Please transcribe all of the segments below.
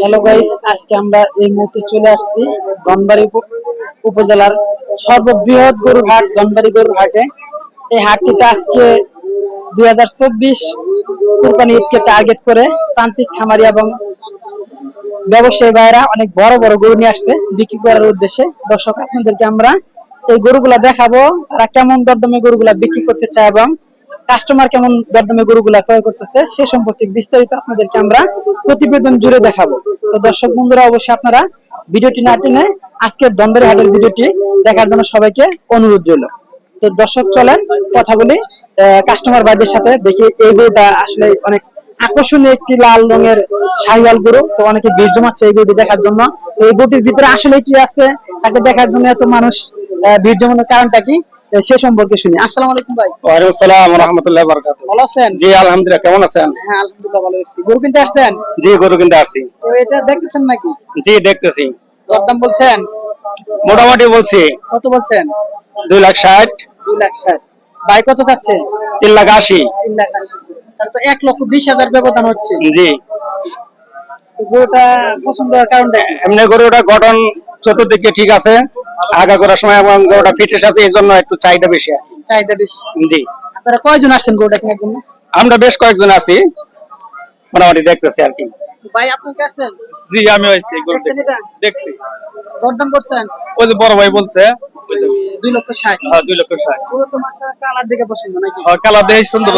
Hello guys আজকে আমরা এই মুহূর্তে চলে আসছি ধনবাড়ি উপজেলার সর্ববৃহৎ গরুর হাট ধনবাড়ি গরুর হাটে। এই হাটটিতে আজকে দুই হাজার চব্বিশ কুরবানি ঈদকে টার্গেট করে প্রান্তিক খামারি এবং ব্যবসায়ী ভাইরা অনেক বড় বড় গরু নিয়ে আসছে। বিক্রি করার উদ্দেশ্যে দর্শক, আপনাদেরকে আমরা এই গরুগুলা দেখাবো, তারা কেমন দরদামে গরুগুলা বিক্রি করতে চায় এবং কাস্টমার কেমন দরদামে গরুগুলা ক্রয় করতেছে, সে সম্পর্কে বিস্তারিত আপনাদেরকে আমরা প্রতিবেদন জুড়ে দেখাবো। তো দর্শক বন্ধুরা, অবশ্যই আপনারা ভিডিওটি না টেনে আজকের দন্দরের হাটের ভিডিওটি দেখার জন্য সবাইকে অনুরোধ রইল। তো দর্শক, চলেন কথা বলি কাস্টমার ভাইদের সাথে দেখি এই গরুটা আসলে অনেক আকর্ষণীয় একটি লাল রঙের শাহিওয়াল গরু। তো অনেকে ভিড় জমাচ্ছে এই গরুটি দেখার জন্য। এই গরুটির ভিতরে আসলে কি আছে? তাকে দেখার জন্য এত মানুষ ভিড় জমানোর কারণটা কি? সে সম্পর্কে শুনি। আসসালামু আলাইকুম ভাই। ওয়ালাইকুম সালাম রহমতুল্লাহ বরকাত ভালো আছেন? জি আলহামদুলিল্লাহ। কেমন আছেন? হ্যাঁ আলহামদুলিল্লাহ ভালো আছি। গরু কিনতে আসছেন? জি গরু কিনতে আসছি। তো এটা দেখতেছেন নাকি? জি দেখতেছি। দরদাম বলছেন? মোটামুটি বলছি। কত বলছেন? দুই লাখ ষাট। দুই লাখ ষাট। ভাই কত চাচ্ছে? তিন লাখ আশি। তিন লাখ আশি। তাহলে তো এক লক্ষ বিশ হাজার ব্যবধান হচ্ছে। জি। গরুটা পছন্দ হওয়ার কারণটা এমনি গরুটা গঠন চতুর্দিকে ঠিক আছে আগা করার সময় এবং গরুটা এই জন্য একটু চাহিদা বেশি আর চাহিদা বেশি। জি। আপনারা কয়জন আসছেন গরুটা কেনার জন্য? আমরা বেশ কয়েকজন আছি মোটামুটি দেখতেছি আর কি। ভাই আপনি কি আসছেন? জি আমি এটা? দেখছি। দরদাম করছেন? ওই যে বড় ভাই বলছে দুই লক্ষ ষাট। হ্যাঁ দুই লক্ষ ষাট। পুরো তো মাসা কালার দিকে পছন্দ নাকি? কালার দেখে সুন্দর।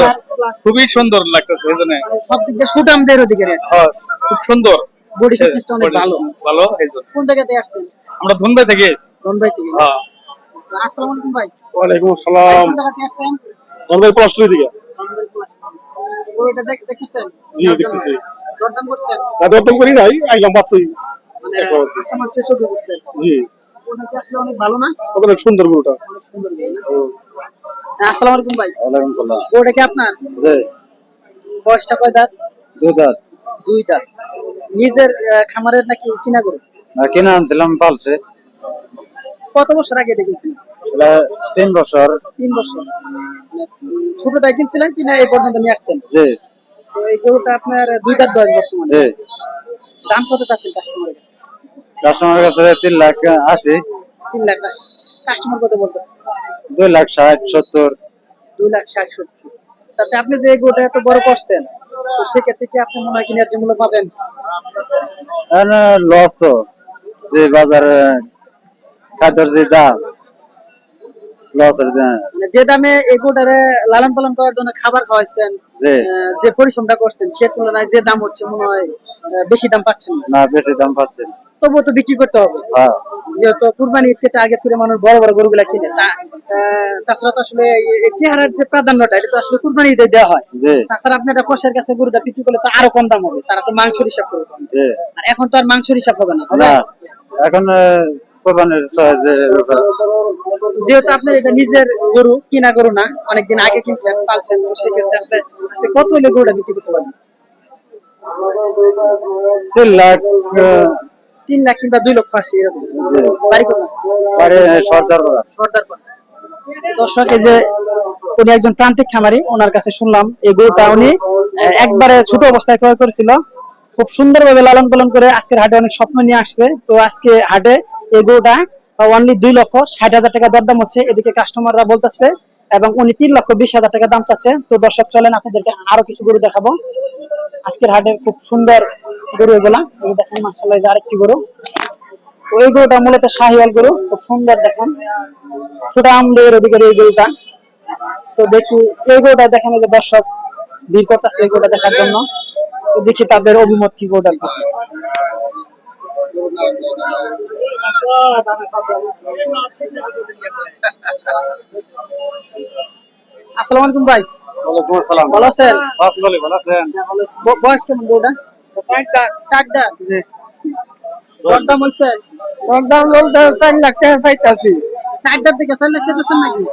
খুবই সুন্দর লাগতেছে এই জন্য মানে সব দিক দিয়ে সুটাম দের ওদিকে হ্যাঁ, খুব সুন্দর। বডি ফিটনেসটা অনেক ভালো। ভালো এই জন্য। কোন জায়গা থেকে আসছেন? আমরা ধুনবে থেকে। ধনবাই থেকে হ্যাঁ। আসসালামু আলাইকুম ভাই। ওয়ালাইকুম ভাই, আসসালাম কোন জায়গা থেকে আসছেন? ধনবাই প্লাস্টুরি দিকে ধনবাই plus। গরুটা দেখতেছেন? জি, দেখতেছি। দরদাম করছেন? না দরদম করি নাই আইলাম মাত্রই। মানে একবার। চোখে করছেন জি। ওটা অনেক ভালো না? অনেক সুন্দর গরুটা। অনেক সুন্দর গরু না? হ্যাঁ, আসসালামু আলাইকুম ভাই। ওয়ালাইকুম সালাম। গরুটা কি আপনার? জি। বয়সটা কয় দাঁত? দুধ দুই দাঁত। নিজের খামারের নাকি কিনা গরু? কিনে আনছিলাম পালছে। কত বছর আগে এটা কিনছিলেন? তিন বছর। তিন বছর। উম, ছোটটাই কিনছিলেন কিনা এই পর্যন্ত নিয়ে আসছেন? জি। এই গরুটা আপনার দুই দাঁত বয়স বর্তমানে। জি। দাম কত চাচ্ছেন কাস্টমারের কাছে? কাস্টমারের কাছে তিন লাখ আশি। তিন লাখ আশি। কাস্টমার কত বলতেছে? দুই লাখ ষাট সত্তর। দুই লাখ ষাট সত্তর। তাতে আপনি যে গরুটা এত বড় করছেন তো সেক্ষেত্রে কি আপনি মনে হয় কিনার জন্য পাবেন? লস তো। যে বাজারে খাদ্যের যে দাম লসের মানে যে দামে এই গরুটারে লালন পালন করার জন্য খাবার খাওয়াইছেন যে পরিশ্রমটা করছেন সে তুলনায় যে দাম হচ্ছে মনে হয় বেশি দাম পাচ্ছেন না। না বেশি দাম পাচ্ছেন তবুও তো বিক্রি করতে হবে। হ্যাঁ। যেহেতু কুরবানি ঈদকে টার্গেট করে মানুষ বড় বড় গরুগুলা কিনে। তা- তাছাড়া তো আসলে চেহারার যে প্রাধান্যটা এটা তো আসলে কুরবানি ঈদে দেওয়া হয়। তাছাড়া আপনি একটা কষের কাছে গরুটা বিক্রি করলে তো আরও কম দাম হবে। তারা তো মাংস হিসাব করে আর এখন তো আর মাংস হিসাব হবে না এখন যেহেতু আপনার এটা নিজের গরু কিনা গরু না অনেকদিন আগে কিনছেন পালছেন সেক্ষেত্রে আপনি কত হলে গরুটা বিক্রি করতে পারবেন? লাখ তিন লাখ কিংবা দুই লক্ষ আশি এরকম। বাড়ি কোথায়। দর্শক এই যে উনি একজন প্রান্তিক খামারি ওনার কাছে শুনলাম এই গরুটা উনি একবারে ছোট অবস্থায় ক্রয় করেছিল। খুব সুন্দরভাবে লালন পালন করে আজকের হাটে অনেক স্বপ্ন নিয়ে আসছে। তো আজকে হাটে এই গরুটা অনলি দুই লক্ষ ষাট হাজার টাকা দরদাম হচ্ছে এদিকে কাস্টমাররা বলতেছে এবং উনি তিন লক্ষ বিশ হাজার টাকা দাম চাচ্ছে। তো দর্শক চলেন আপনাদেরকে আরও কিছু গরু দেখাবো। আজকের হাটে খুব সুন্দর গরু এগুলা এই দেখেন মাসাল্লাহ আরেকটি গরু। তো এই গরুটা মূলত শাহিওয়াল গরু খুব সুন্দর দেখেন। ছোট আমলের এই গরুটা। তো দেখি এই গরুটা দেখেন এই যে দর্শক ভিড় করতেছে এই গরুটা দেখার জন্য। তো দেখি তাদের অভিমত কি গরুটার। আসসালামু আলাইকুম ভাই। ওয়ালাইকুম আসসালাম। ভালো আছেন? ভালো বয়স কেমন গরুটা জি দরদাম হয়েছে দরদাম বলতে চার লাখ টাকা চাইতাছি। থেকে চার লাখ চাইতেছেন নাকি?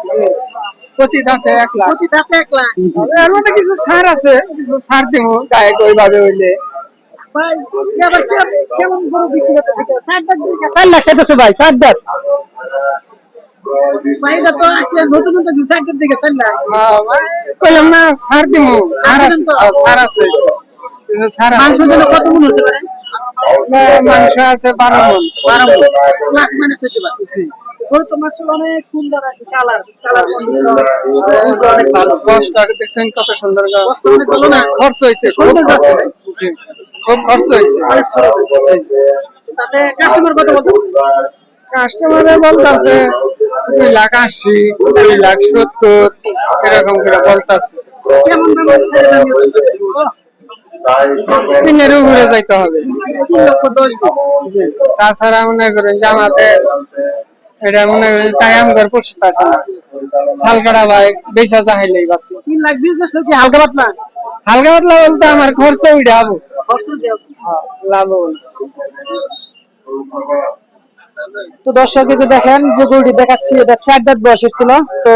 প্রতি দাঁতে এক লাখ। প্রতি দাঁতে এক লাখ। এর মধ্যে কিছু ছাড় আছে। কিছু ছাড় দিব গায়ে ওইভাবে হইলে। ভাই কি আবার কে- কেমন গরু বিক্রি করতে থাকে? চার দাঁত দিকে চার লাখ চাইতেছে ভাই দাঁত তো নতুন নতুন কইলাম না সার দিব সার আছে। হ্যাঁ, সার সার আছে। মাংস জন্য কত মন হতে পারে? মাংস আছে বারো মন বারো মন। প্লাস মাইনাস হতে পারে গরু তো মাসুল অনেক সুন্দর আছে কালার। কালার অনেক ভালো। দশটা দেখছেন কত সুন্দর গা। কষ্ট অনেক ভালো না? খরচ হয়েছে খুব সুন্দর আছে। খুব খরচ হয়েছে। অনেক খরচ হয়েছে। তাতে কাস্টমার কত বলতেছে? কাস্টমারে বলতেছে দুই লাখ আশি দুই লাখ সত্তর এরকম করে বলতেছে। কেমন দাম? তিনের উপরে যাইতে হবে। তাছাড়া মনে করেন যে আমাদের এটা মনে করেন তাই প্রস্তুত আছে না। শালকাটা ভাই চাইলেই তিন লাখ বিশ বছর কি হালকা পাতলা? হালকা পাতলা বলতে আমার খরচ উঠে হব। লাভ তো দর্শক দেখেন যে গরুটি দেখাচ্ছি এটা চার দাঁত বয়সের ছিল। তো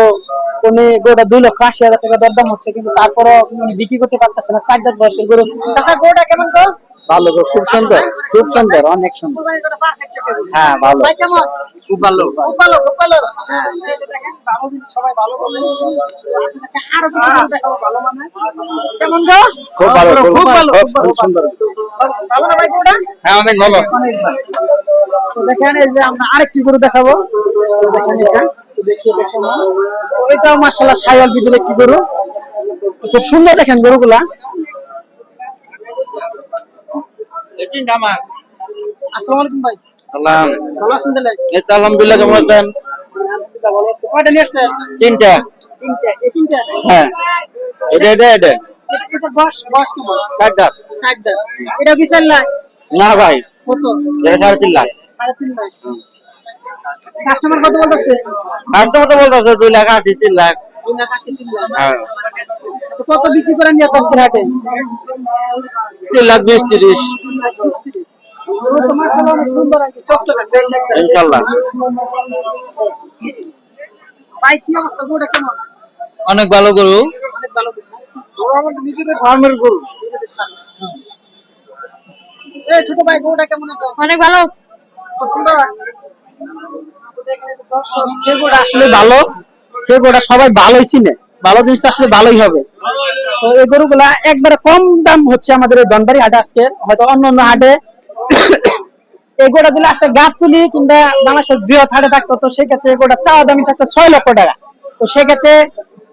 উনি গরুটা দুই লক্ষ আশি হাজার টাকা দরদাম হচ্ছে কিন্তু তারপরও উনি বিক্রি করতে পারতেছে না চার দাঁত বয়সের গরু। চাচা গরুটা কেমন তো ভালো গো, খুব সুন্দর খুব সুন্দর অনেক সুন্দর। হ্যাঁ ভালো কেমন খুব ভালো। খুব ভালো খুব ভালো। হ্যাঁ, যে দেখেন, ভালো জিনিস সবাই ভালো বলে। আরও কিছু দেখাবো ভালো মানে? কেমন গো? খুব ভালো খুব ভালো খুব খুব ভালো। খুব সুন্দর। ভালো না ভাই গরুটা? হ্যাঁ অনেক ভালো। অনেক ভালো। তো দেখেন এই যে আমরা আরেকটি গরু দেখাবো। দেখেন এটা। এটাও মাশাআল্লাহ সাইওয়াল বিটের একটি গরু। খুব সুন্দর দেখেন গরুগুলা। আসসালামু আলাইকুম ভাই। সালাম। ভালো আছেন তাহলে? আলহামদুলিল্লাহ কেমন আছেন? ভালো আছি। কয়টা নিয়ে আসছেন? তিনটা। তিনটা। এই তিনটা? হ্যাঁ। এটা এটা এটা। এটা- এটা এটা কি চার লাখ? না ভাই। কত? এটা সাড়ে তিন লাখ। সাড়ে তিন লাখ। কাস্টমার কত বলতেছে? আর তো বলতেছে দুই লাখ আশি তিন লাখ। দুই লাখ আশি তিন লাখ। হ্যাঁ। কত বিক্রি করেন আজকের হাটে? তিন লাখ বিশ তিরিশ। অনেক ভালো গরু। অনেক ভালো নিজেদের ফার্মের গরু। ছোট ভাই গরুটা কেমন আছে? অনেক ভালো। পছন্দ আসলে ভালো, সে গরুটা সবাই ভালোই চিনে। ভালো জিনিসটা আসলে ভালোই হবে। তো এই গরুগুলা একবারে কম দাম হচ্ছে আমাদের এই দনবাড়ি হাটে আজকে। হয়তো অন্য অন্য হাটে। এই গোটা যদি গাছ তুলি কিংবা বাংলাদেশের বৃহৎ হাটে থাকতো, তো সেক্ষেত্রে এই গোটা চাওয়া দামি থাকতো ছয় লক্ষ টাকা। তো সেক্ষেত্রে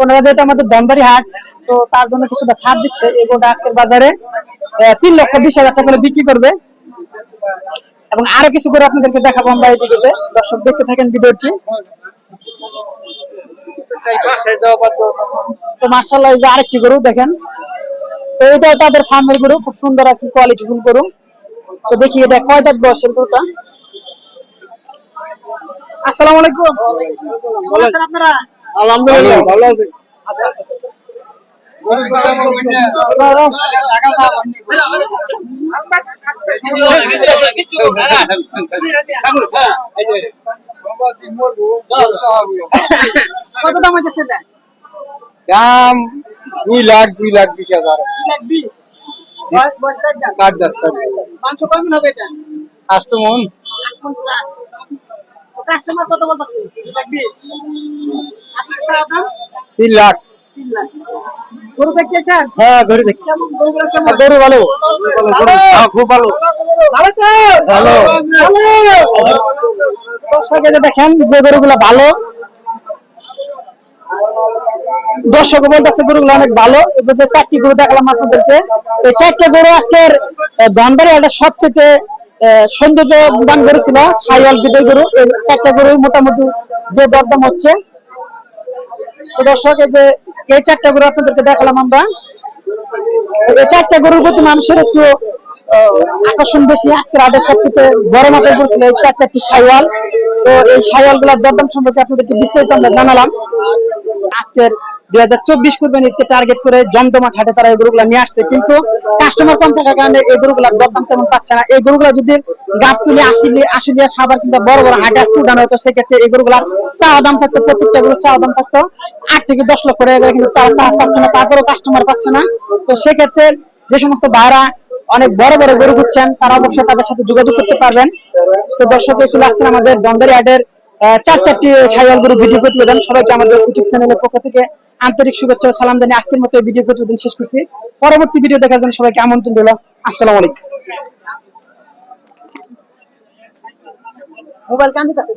ওনারা যেহেতু আমাদের দনবাড়ি হাট, তো তার জন্য কিছুটা ছাড় দিচ্ছে এই গোটা আজকের বাজারে। তিন লক্ষ বিশ হাজার টাকা করে বিক্রি করবে। এবং আরও কিছু করে আপনাদেরকে দেখাবো আমরা এই ভিডিওতে। দর্শক দেখতে থাকেন ভিডিওটি। তো মার্শাল্লাহ এই যে আরেকটি গরু দেখেন। তো এটা তাদের ফার্মের গরু খুব সুন্দর একটি কোয়ালিটি ফুল গরু। তো দেখি এটা কয় দাঁত বয়সের গরুটা? আসসালামু আলাইকুম। আছেন আপনারা? আলহামদুলিল্লাহ ভালো আছে। কত দাম হচ্ছে সেটা দাম দুই লাখ দুই লাখ বিশ হাজার। দুই লাখ বিশ? বয়স বয়স চার দাঁত। চার দাঁত, চার মাংস কয় মণ হবে এটা? আসতো মন কাস্টমার কত বলতেছে? দুই লাখ বিশ। আপনার চাওয়া দাম? তিন লাখ। তিন লাখ। গরু দেখতেছেন হ্যাঁ ধরে দেখি। কেমন? গরুগুলো কেমন? গরু ভালো। হ্যাঁ, খুব ভালো। ভালো তো? ভালো। দেখেন যে গরুগুলো ভালো। দর্শক বলতেছে গরুগুলো অনেক ভালো। চারটি গরু দেখলাম আপনাদেরকে। এই চারটে গরু আজকের ধনবাড়ি একটা সবচেয়ে সৌন্দর্য দান গরু ছিল সাইওয়াল বিটের গরু। এই চারটে গরু মোটামুটি যে দরদাম হচ্ছে। তো দর্শক এই যে এই চারটা গরু আপনাদেরকে দেখালাম আমরা। এই চারটা গরুর প্রতি মানুষের একটু আকর্ষণ বেশি, আজকের আটের সবথেকে বড় মাপের গরু এই চার চারটি সাইওয়াল তো এই সাইওয়ালগুলার দরদাম সম্পর্কে আপনাদেরকে বিস্তারিত আমরা জানালাম। আজকের দুই হাজার চব্বিশ টার্গেট করে তারা এই গরুগুলা নিয়ে আসছে। কিন্তু কাস্টমার কম থাকার কারণে এই দরদাম তেমন পাচ্ছে না। এই গরুগুলা যদি গাছ তুলে আসিলে সাবার বড় বড় হাটে হতো, সেক্ষেত্রে এই গরুগুলার চাওয়া দাম থাকতো, প্রত্যেকটা গরুর চাওয়া দাম থাকতো আট থেকে দশ লক্ষ টাকা কিন্তু তারা চাচ্ছে না, তারপরেও কাস্টমার পাচ্ছে না। তো সেক্ষেত্রে যে সমস্ত ভাড়া অনেক বড় বড় গরু খুঁজছেন, তারা অবশ্যই তাদের সাথে যোগাযোগ করতে পারবেন। তো দর্শক ছিল আজকে আমাদের দন্দরি হাটের চার চারটি ছায়াল গরু ভিডিও প্রতিবেদন। সবাইকে আমাদের ইউটিউব চ্যানেলের পক্ষ থেকে আন্তরিক শুভেচ্ছা ও সালাম জানিয়ে আজকের মতো এই ভিডিও প্রতিবেদন শেষ করছি। পরবর্তী ভিডিও দেখার জন্য সবাইকে আমন্ত্রণ রইল। আসসালাম আলাইকুম। মোবাইল কান্দিতে আছে